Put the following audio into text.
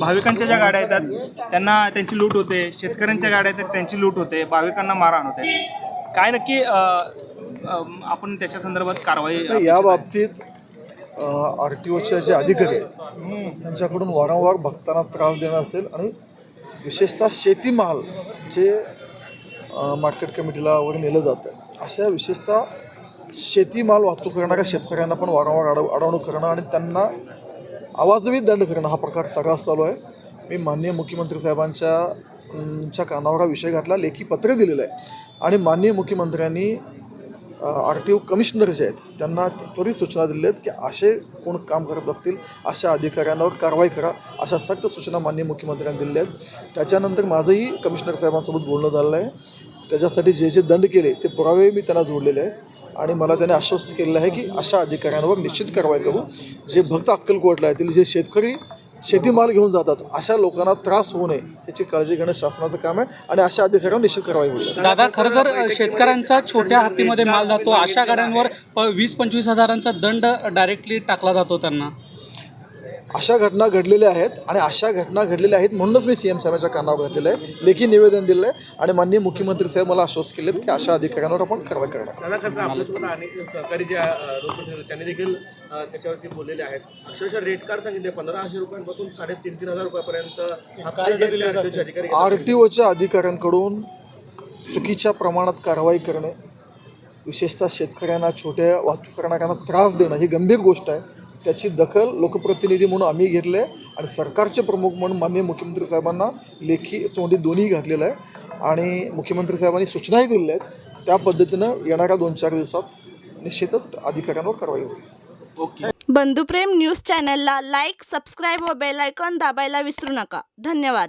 भाविकांच्या ज्या गाड्या येतात त्यांना त्यांची लूट होते. शेतकऱ्यांच्या गाड्या येतात त्यांची लूट होते. भाविकांना मारहाण होते. काय नक्की आपण त्याच्या संदर्भात कारवाई या बाबतीत आर टी ओच्या जे अधिकारी आहेत त्यांच्याकडून वारंवार भक्तांना त्रास देणं असेल आणि विशेषतः शेतीमाल जे मार्केट कमिटीला वगैरे नेलं जातं अशा विशेषतः शेतीमाल वाहतूक करणाऱ्या शेतकऱ्यांना पण वारंवार अडव अडवणूक करणं आणि त्यांना आवाजवी दंड करणं हा प्रकार सगळाच चालू आहे. मी माननीय मुख्यमंत्री साहेबांच्या च्या कानावर हा विषय घातला. लेखी पत्र दिलेलं आहे आणि माननीय मुख्यमंत्र्यांनी आर टी ओ कमिशनर जे आहेत त्यांना त्वरित सूचना दिल्या आहेत की असे कोण काम करत असतील अशा अधिकाऱ्यांवर कारवाई करा अशा सक्त सूचना माननीय मुख्यमंत्र्यांनी दिल्या आहेत. त्याच्यानंतर माझंही कमिशनर साहेबांसोबत बोलणं झालेलं आहे. त्याच्यासाठी जे जे दंड केले ते पुरावे मी त्यांना जोडलेले आहेत. आणि मला त्याने आश्वस्त केलेलं आहे की अशा अधिकाऱ्यांवर निश्चित कारवाई करू. जे भक्त अक्कलकोटला येथील जे शेतकरी शेतीमाल घेऊन जातात अशा लोकांना त्रास होऊ नये याची काळजी घेणं शासनाचं काम आहे आणि अशा अधिकाऱ्यांवर निश्चित कारवाई होईल. दादा खरं तर शेतकऱ्यांचा छोट्या हातीमध्ये माल जातो अशा गाड्यांवर वीस पंचवीस हजारांचा दंड डायरेक्टली टाकला जातो त्यांना. अशा घटना घडलेल्या आहेत आणि अशा घटना घडलेल्या आहेत म्हणूनच मी सी एम साहेबांच्या कानावर घातलेलं आहे. लेखी निवेदन दिलं आहे आणि माननीय मुख्यमंत्री साहेब मला आश्वस्त केलेत की अशा अधिकाऱ्यांवर आपण कारवाई करणार सहकारी जे त्यांनी देखील त्याच्यावरती बोललेले आहेत. अक्षरशः रेट कार्ड सांगितले पंधराशे रुपयांपासून साडेतीन तीन हजार रुपयापर्यंत आर टी ओच्या अधिकाऱ्यांकडून चुकीच्या प्रमाणात कारवाई करणे विशेषतः शेतकऱ्यांना छोट्या वाहतूक करणाऱ्यांना त्रास देणं ही गंभीर गोष्ट आहे. त्याची दखल लोकप्रतिनिधी म्हणून आम्ही घेतले आणि सरकारचे प्रमुख म्हणून माननीय मुख्यमंत्री साहेबांना लेखी तोंडी दोन्ही घातलेलं आहे. आणि मुख्यमंत्री साहेबांनी सूचनाही दिलेल्या आहेत. त्या पद्धतीनं येणाऱ्या दोन चार दिवसात निश्चितच अधिकाऱ्यांवर कारवाई होईल. बंधुप्रेम न्यूज चॅनलला लाईक सबस्क्राईब व बेल आयकॉन दाबायला विसरू नका. धन्यवाद.